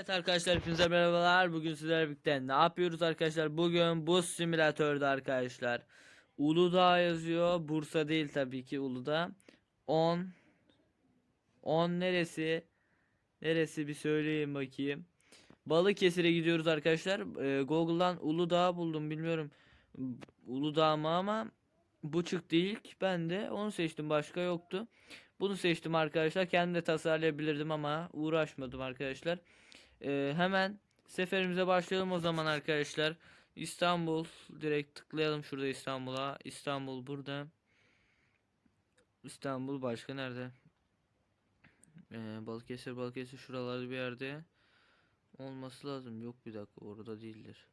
Evet arkadaşlar hepinize merhabalar. Bugün sizlerle birlikte ne yapıyoruz arkadaşlar? Bugün buz simülatörde arkadaşlar. Uludağ yazıyor. Bursa değil tabii ki Uludağ. 10 10 neresi? Neresi bir söyleyeyim bakayım. Balıkesir'e gidiyoruz arkadaşlar. Ee, Google'dan Uludağ buldum bilmiyorum. Uludağ mı ama bu çıktı ilk. Ben de onu seçtim. Başka yoktu. Bunu seçtim arkadaşlar. Kendim de tasarlayabilirdim ama uğraşmadım arkadaşlar. Ee, hemen seferimize başlayalım o zaman arkadaşlar. İstanbul direkt tıklayalım şurada İstanbul'a. İstanbul burada. İstanbul başka nerede? Ee, Balıkesir Balıkesir şuralarda bir yerde olması lazım. Yok bir dakika orada değildir.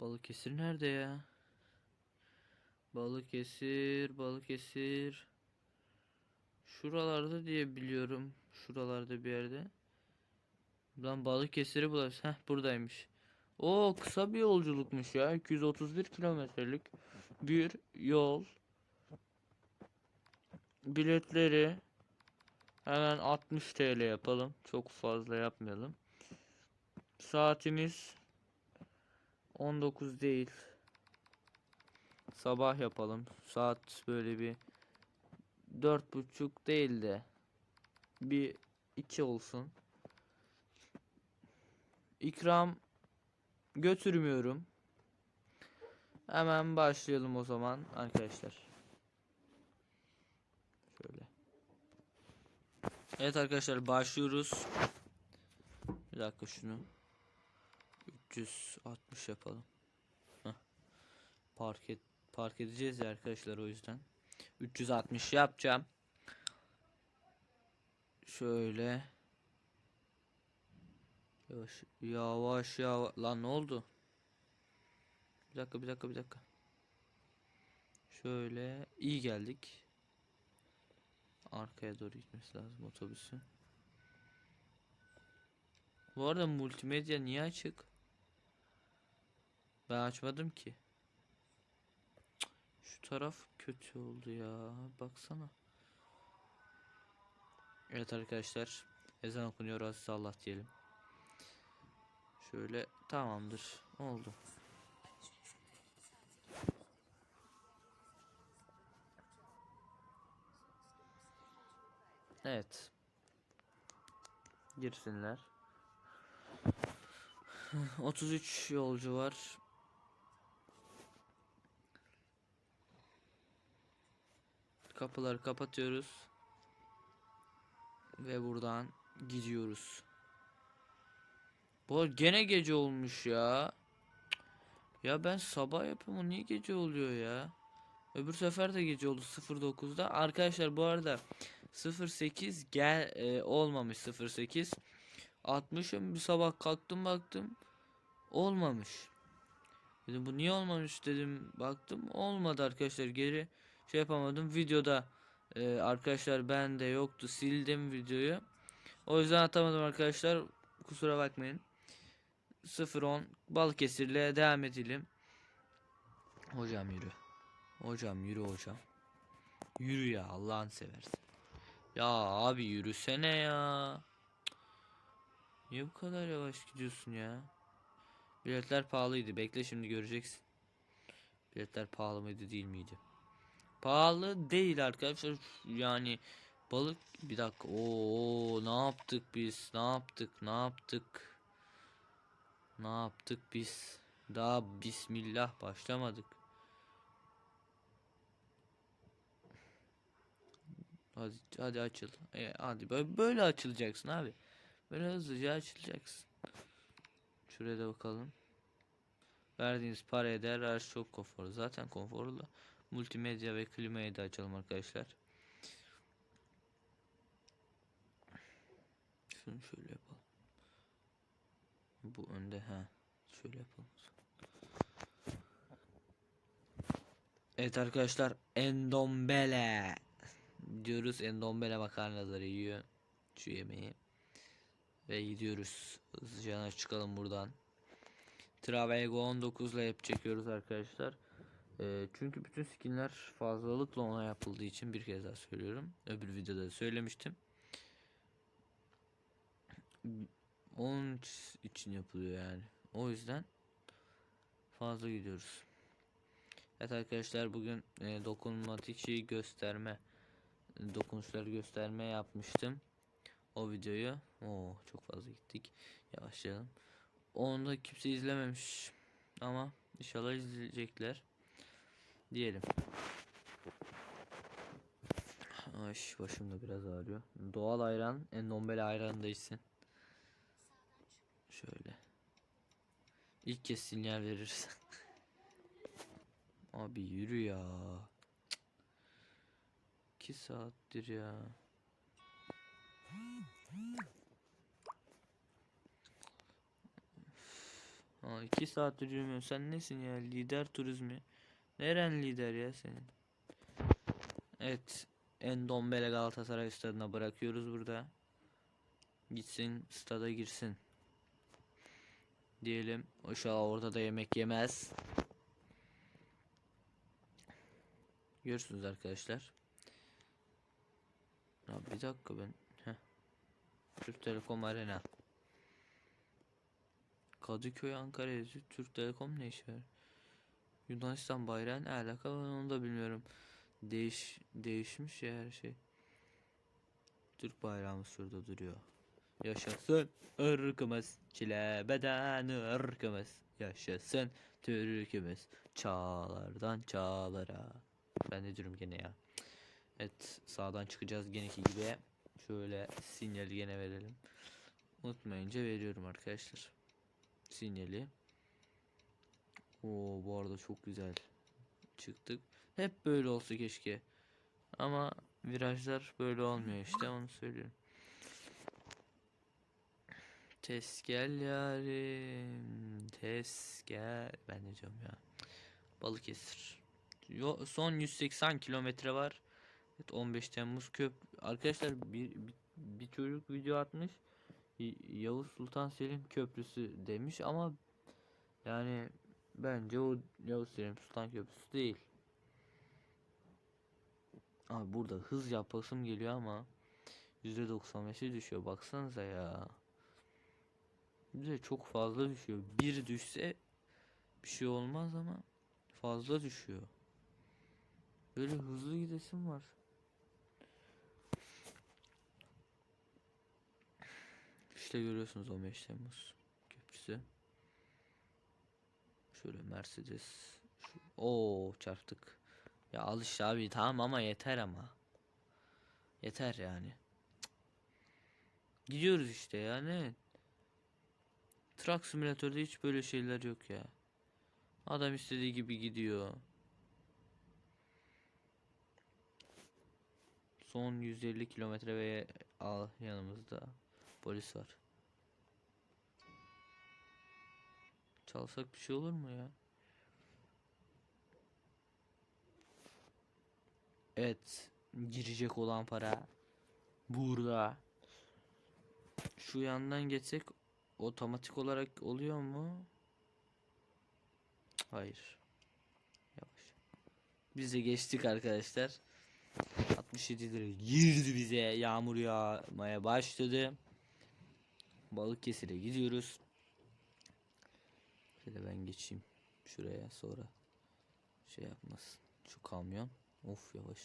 Balıkesir nerede ya? Balıkesir Balıkesir Şuralarda diye biliyorum. Şuralarda bir yerde. Buradan Balıkesir'i bularız. Heh buradaymış. O kısa bir yolculukmuş ya. 231 kilometrelik bir yol. Biletleri hemen 60 TL yapalım. Çok fazla yapmayalım. Saatimiz 19 değil. Sabah yapalım. Saat böyle bir dört buçuk değil de bir iki olsun. İkram götürmüyorum. Hemen başlayalım o zaman arkadaşlar. Şöyle. Evet arkadaşlar başlıyoruz. Bir dakika şunu 360 yapalım. Park et park edeceğiz ya arkadaşlar o yüzden. 360 yapacağım. Şöyle. Yavaş yavaş yavaş. Lan ne oldu? Bir dakika bir dakika bir dakika. Şöyle iyi geldik. Arkaya doğru gitmesi lazım otobüsün. Bu arada multimedya niye açık? Ben açmadım ki. Şu taraf kötü oldu ya. Baksana. Evet arkadaşlar. Ezan okunuyor. Aziz Allah diyelim. Şöyle tamamdır. Oldu. Evet. Girsinler. 33 yolcu var. Kapıları kapatıyoruz. Ve buradan gidiyoruz. Bu gene gece olmuş ya. Ya ben sabah yapıyorum niye gece oluyor ya? Öbür sefer de gece oldu 09'da. Arkadaşlar bu arada 08 gel e, olmamış 08. 60'ım bir sabah kalktım baktım olmamış. Dedim bu niye olmamış dedim baktım olmadı arkadaşlar geri şey yapamadım videoda e, arkadaşlar bende yoktu sildim videoyu. O yüzden atamadım arkadaşlar kusura bakmayın. 0-10 Balıkesir'le devam edelim. Hocam yürü. Hocam yürü hocam. Yürü ya Allah'ını seversen. Ya abi yürüsene ya. Niye bu kadar yavaş gidiyorsun ya? Biletler pahalıydı. Bekle şimdi göreceksin. Biletler pahalı mıydı değil miydi? Pahalı değil arkadaşlar. Yani balık bir dakika. Oo ne yaptık biz? Ne yaptık? Ne yaptık? Ne yaptık biz? Daha bismillah başlamadık. Hadi hadi açıl. E, hadi böyle, böyle açılacaksın abi. Böyle hızlıca açılacaksın. Şuraya da bakalım. Verdiğiniz para eder. Her şey çok konforlu. Zaten konforlu. Multimedya ve klimayı da açalım arkadaşlar. Şunu şöyle yapalım. Bu önde ha. Şöyle yapalım. Evet arkadaşlar endombele diyoruz. Endombele makarnaları yiyor. Şu yemeği. Ve gidiyoruz. Hızlıca çıkalım buradan. Travego 19 ile hep çekiyoruz arkadaşlar. Ee, çünkü bütün skinler fazlalıkla ona yapıldığı için bir kez daha söylüyorum. Öbür videoda da söylemiştim. Onun için yapılıyor yani. O yüzden fazla gidiyoruz. Evet arkadaşlar bugün e, dokunmatik şeyi gösterme dokunuşları gösterme yapmıştım. O videoyu. Oo çok fazla gittik. Yavaşlayalım. Onu da kimse izlememiş. Ama inşallah izleyecekler. Diyelim. Ay başım da biraz ağrıyor. Doğal ayran, endombele ayran da içsin. Şöyle. İlk kez sinyal verirsen. Abi yürü ya. 2 saattir ya. Aa, iki saattir yürümüyorsun. Sen nesin ya? Lider turizmi. Neren lider ya senin? Evet. Endombele Galatasaray stadına bırakıyoruz burada. Gitsin stada girsin. Diyelim. An orada da yemek yemez. Görürsünüz arkadaşlar. Ya bir dakika ben. Heh. Türk Telekom Arena. Kadıköy Ankara yazıyor. Türk Telekom ne işi var? Yunanistan bayrağı ne alaka onu da bilmiyorum. Değiş değişmiş ya her şey. Türk bayrağımız şurada duruyor. Yaşasın ırkımız çile beden ırkımız yaşasın Türkümüz çağlardan çağlara. Ben de diyorum gene ya. Evet sağdan çıkacağız geneki gibi. Şöyle sinyali gene verelim. Unutmayınca veriyorum arkadaşlar. Sinyali. Oo bu arada çok güzel çıktık. Hep böyle olsa keşke. Ama virajlar böyle olmuyor işte onu söylüyorum. Tez gel yarim tez gel ben ne diyorum ya Balıkesir. Yo, son 180 kilometre var. Evet, 15 Temmuz köp arkadaşlar bir, bir, bir çocuk video atmış. Yavuz Sultan Selim Köprüsü demiş ama yani bence o Yavuz Selim Sultan Köprüsü değil. Abi burada hız yapasım geliyor ama %95'e düşüyor baksanıza ya bize çok fazla düşüyor. Bir düşse bir şey olmaz ama fazla düşüyor. Böyle hızlı gidesim var. İşte görüyorsunuz 15 Temmuz köprüsü. Şöyle Mercedes. Oo çarptık. Ya al işte abi tamam ama yeter ama. Yeter yani. Gidiyoruz işte yani. Truck Simulator'da hiç böyle şeyler yok ya. Adam istediği gibi gidiyor. Son 150 kilometre ve al yanımızda polis var. Çalsak bir şey olur mu ya? Evet, girecek olan para burada. Şu yandan geçsek otomatik olarak oluyor mu? Hayır. Yavaş. Biz de geçtik arkadaşlar. 67 lira girdi bize. Yağmur yağmaya başladı. Balıkesir'e gidiyoruz. Şöyle ben geçeyim şuraya sonra şey yapmasın. Şu kamyon. Of yavaş.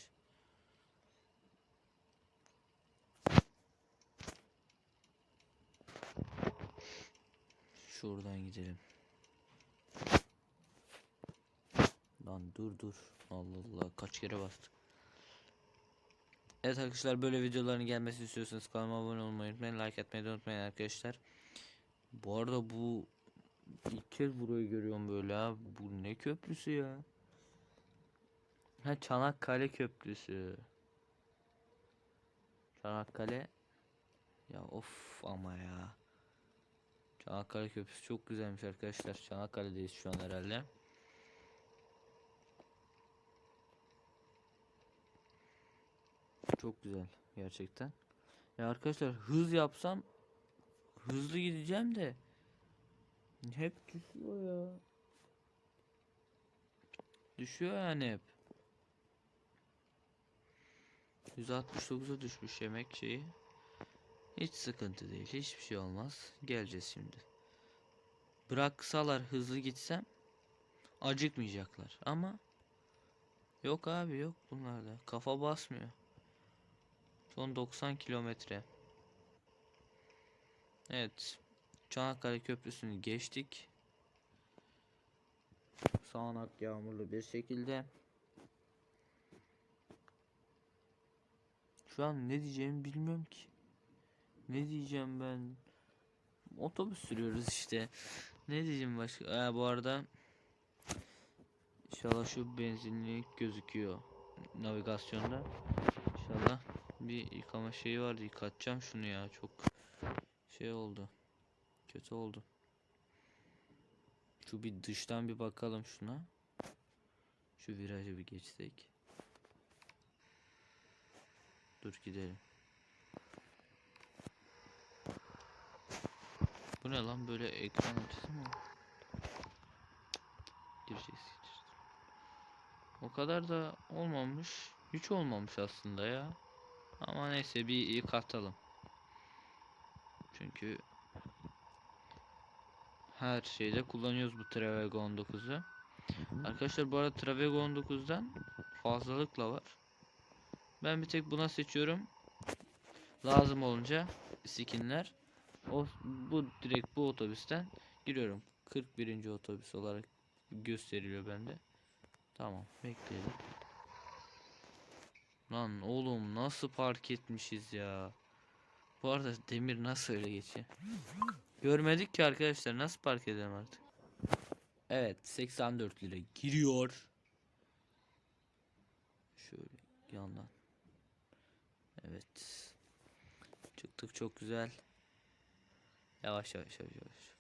Şuradan gidelim. Lan dur dur. Allah Allah kaç kere bastık. Evet arkadaşlar böyle videoların gelmesini istiyorsanız kanalıma abone olmayı unutmayın. Like atmayı da unutmayın arkadaşlar. Bu arada bu ilk kez burayı görüyorum böyle ha. Bu ne köprüsü ya? Ha Çanakkale Köprüsü. Çanakkale. Ya of ama ya. Çanakkale Köprüsü çok güzelmiş arkadaşlar. Çanakkale'deyiz şu an herhalde. Çok güzel gerçekten. Ya arkadaşlar hız yapsam hızlı gideceğim de hep düşüyor ya. Düşüyor yani hep. 169'a düşmüş yemek şeyi. Hiç sıkıntı değil. Hiçbir şey olmaz. Geleceğiz şimdi. Bıraksalar hızlı gitsem acıkmayacaklar ama yok abi yok bunlarda. Kafa basmıyor. Son 90 kilometre. Evet. Çanakkale Köprüsü'nü geçtik. Sağanak yağmurlu bir şekilde. Şu an ne diyeceğimi bilmiyorum ki. Ne diyeceğim ben? Otobüs sürüyoruz işte. Ne diyeceğim başka? Ee, bu arada İnşallah şu benzinlik gözüküyor navigasyonda. İnşallah bir yıkama şeyi vardı. Yıkatacağım şunu ya. Çok şey oldu. Kötü oldu. Şu bir dıştan bir bakalım şuna. Şu virajı bir geçsek. Dur gidelim. Bu ne lan böyle ekran açısı mı? Gireceğiz gireceğiz. O kadar da olmamış. Hiç olmamış aslında ya. Ama neyse bir yıkatalım. Çünkü her şeyde kullanıyoruz bu Travego 19'u. Arkadaşlar bu arada Travego 19'dan fazlalıkla var. Ben bir tek buna seçiyorum. Lazım olunca skinler. O bu direkt bu otobüsten giriyorum. 41. otobüs olarak gösteriliyor bende. Tamam bekleyelim. Lan oğlum nasıl park etmişiz ya. Bu arada demir nasıl öyle geçiyor? Görmedik ki arkadaşlar nasıl park edelim artık. Evet 84 lira giriyor. Şöyle yandan. Evet. Çıktık çok güzel. Yavaş yavaş yavaş yavaş.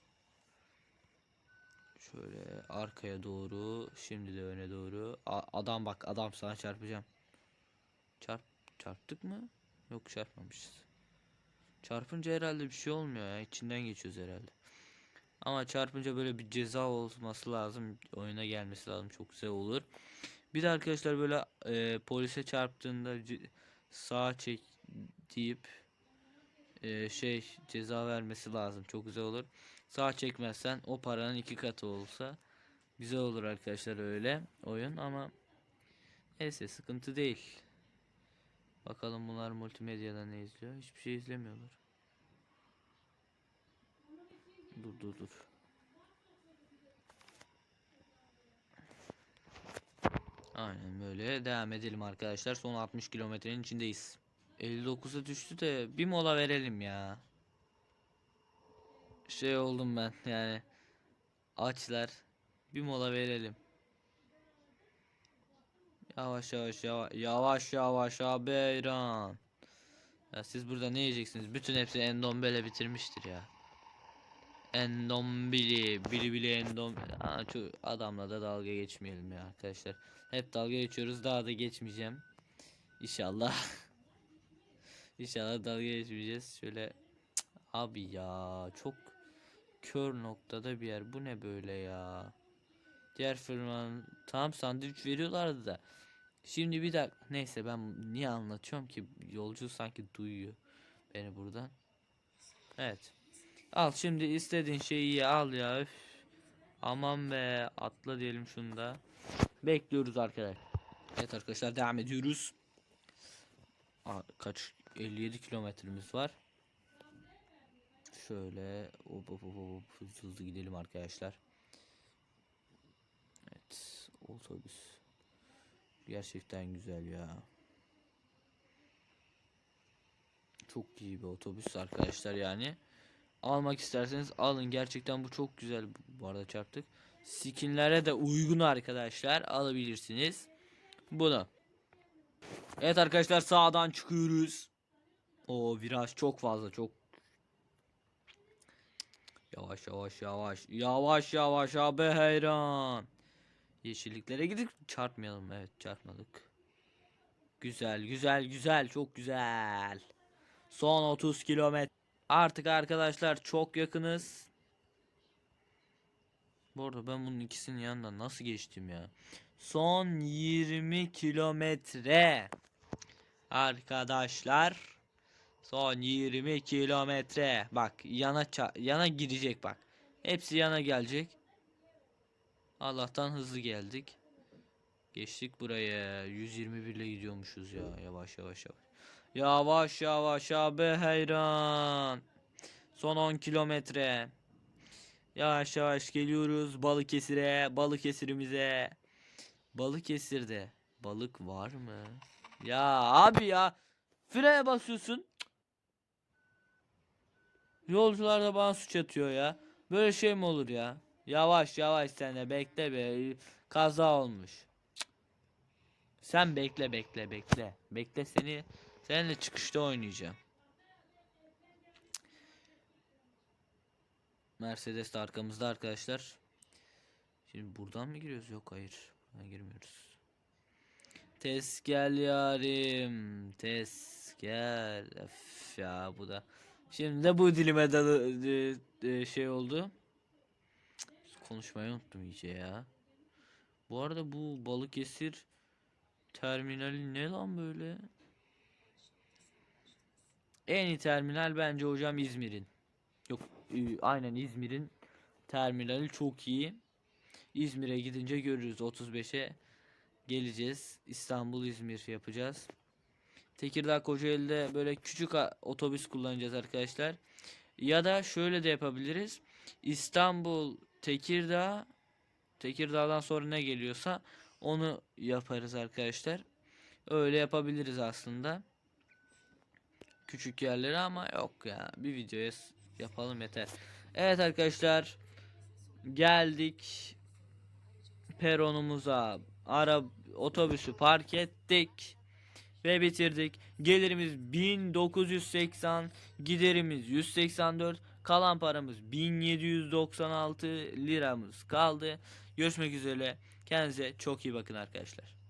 Şöyle arkaya doğru. Şimdi de öne doğru. A- adam bak adam sana çarpacağım. Çarp çarptık mı? Yok çarpmamışız. Çarpınca herhalde bir şey olmuyor ya. İçinden geçiyoruz herhalde. Ama çarpınca böyle bir ceza olması lazım. Oyuna gelmesi lazım. Çok güzel olur. Bir de arkadaşlar böyle e, polise çarptığında sağa çek deyip e, şey ceza vermesi lazım. Çok güzel olur. Sağ çekmezsen o paranın iki katı olsa güzel olur arkadaşlar öyle oyun ama neyse sıkıntı değil. Bakalım bunlar multimedyada ne izliyor? Hiçbir şey izlemiyorlar. Dur dur dur. Aynen böyle devam edelim arkadaşlar. Son 60 kilometrenin içindeyiz. 59'a düştü de bir mola verelim ya. Şey oldum ben yani. Açlar. Bir mola verelim. Yavaş yavaş yavaş yavaş yavaş Beyran. Ya siz burada ne yiyeceksiniz? Bütün hepsi endombele bitirmiştir ya. Endombili, bili bili endom. Aa, şu adamla da dalga geçmeyelim ya arkadaşlar. Hep dalga geçiyoruz. Daha da geçmeyeceğim. İnşallah. İnşallah dalga geçmeyeceğiz. Şöyle abi ya çok kör noktada bir yer. Bu ne böyle ya? Diğer firmanın tam sandviç veriyorlardı da. Şimdi bir dakika. Neyse ben niye anlatıyorum ki? Yolcu sanki duyuyor beni buradan. Evet. Al şimdi istediğin şeyi al ya. Üf. Aman be atla diyelim şunu da. Bekliyoruz arkadaşlar. Evet arkadaşlar devam ediyoruz. Aa, kaç 57 kilometremiz var. Şöyle hop hop hop hop hızlı gidelim arkadaşlar. Evet otobüs. Gerçekten güzel ya. Çok iyi bir otobüs arkadaşlar yani. Almak isterseniz alın. Gerçekten bu çok güzel. Bu arada çarptık. Skinlere de uygun arkadaşlar. Alabilirsiniz. Bunu. Evet arkadaşlar sağdan çıkıyoruz. O viraj çok fazla çok. Yavaş yavaş yavaş. Yavaş yavaş abi hayran. Yeşilliklere gidip çarpmayalım. Evet çarpmadık. Güzel güzel güzel çok güzel. Son 30 kilometre. Artık arkadaşlar çok yakınız. Bu arada ben bunun ikisinin yanından nasıl geçtim ya? Son 20 kilometre. Arkadaşlar Son 20 kilometre. Bak yana yana girecek bak. Hepsi yana gelecek. Allah'tan hızlı geldik. Geçtik buraya. 121 ile gidiyormuşuz ya. Yavaş yavaş yavaş. Yavaş yavaş abi heyran. Son 10 kilometre. Yavaş yavaş geliyoruz Balıkesir'e, Balıkesir'imize. Balıkesir'de balık var mı? Ya abi ya frene basıyorsun. Yolcular da bana suç atıyor ya. Böyle şey mi olur ya? Yavaş yavaş sen de bekle be. Kaza olmuş. Sen bekle bekle bekle. Bekle seni seninle çıkışta oynayacağım. Mercedes de arkamızda arkadaşlar. Şimdi buradan mı giriyoruz? Yok hayır. Buradan girmiyoruz. Tez gel yarim. Tez gel. Öf ya bu da. Şimdi de bu dilime dalı e, e, şey oldu. Konuşmayı unuttum iyice ya. Bu arada bu Balıkesir terminali ne lan böyle? En iyi terminal bence hocam İzmir'in. Yok e, aynen İzmir'in terminali çok iyi. İzmir'e gidince görürüz 35'e geleceğiz. İstanbul İzmir yapacağız. Tekirdağ Kocaeli'de böyle küçük otobüs kullanacağız arkadaşlar. Ya da şöyle de yapabiliriz. İstanbul Tekirdağ Tekirdağ'dan sonra ne geliyorsa onu yaparız arkadaşlar. Öyle yapabiliriz aslında. Küçük yerleri ama yok ya. Bir videoya yapalım yeter. Evet arkadaşlar. Geldik peronumuza. Ara otobüsü park ettik ve bitirdik. Gelirimiz 1980, giderimiz 184, kalan paramız 1796 liramız kaldı. Görüşmek üzere. Kendinize çok iyi bakın arkadaşlar.